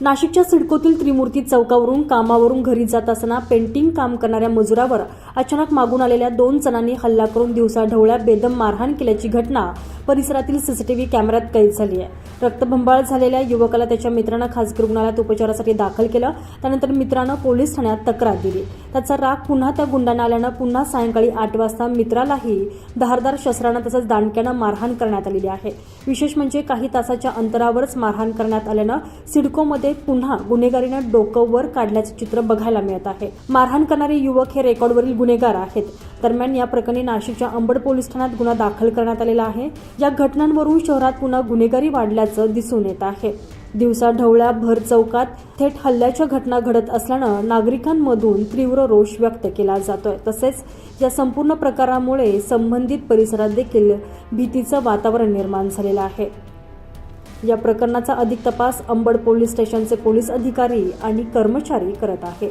नाशिकच्या सिडकोतील त्रिमूर्ती चौकावरून कामावरून घरी जात असताना पेंटिंग काम करणाऱ्या मजुरावर अचानक मागून आलेल्या दोन जणांनी हल्ला करून दिवसा ढवळ्या बेदम मारहाण केल्याची घटना परिसरातील सीसीटीव्ही कॅमेऱ्यात कैद झाली आहे. रक्तभंबाळ झालेल्या युवकाला त्याच्या मित्रानं खासगी रुग्णालयात उपचारासाठी दाखल केलं. त्यानंतर मित्रानं पोलीस ठाण्यात तक्रार दिली. त्याचा राग पुन्हा त्या गुंडांना आल्यानं पुन्हा सायंकाळी आठ वाजता मित्रालाही धारदार शस्त्रानं तसंच दांडक्यानं मारहाण करण्यात आलेली आहे. विशेष म्हणजे काही तासाच्या अंतरावरच मारहाण करण्यात आल्यानं सिडकोमध्ये पुन्हा गुन्हेगारीनं डोकं वर काढल्याचं चित्र बघायला मिळत आहे. मारहाण करणारे युवक हे रेकॉर्डवरील गुन्हेगार आहेत. दरम्यान या प्रकरणी नाशिकच्या अंबड पोलीस ठाण्यात गुन्हा दाखल करण्यात आलेला आहे. या घटनांवरून शहरात पुन्हा गुन्हेगारी वाढल्याचं दिसून येत आहे. दिवसा ढवळ्या भर चौकात थेट हल्ल्याच्या घटना घडत असल्यानं नागरिकांमधून तीव्र रोष व्यक्त केला जातोय. तसेच या संपूर्ण प्रकारामुळे संबंधित परिसरात देखील भीतीचं वातावरण निर्माण झालेलं आहे. या प्रकरणाचा अधिक तपास अंबड पोलीस स्टेशनचे पोलीस अधिकारी आणि कर्मचारी करत आहे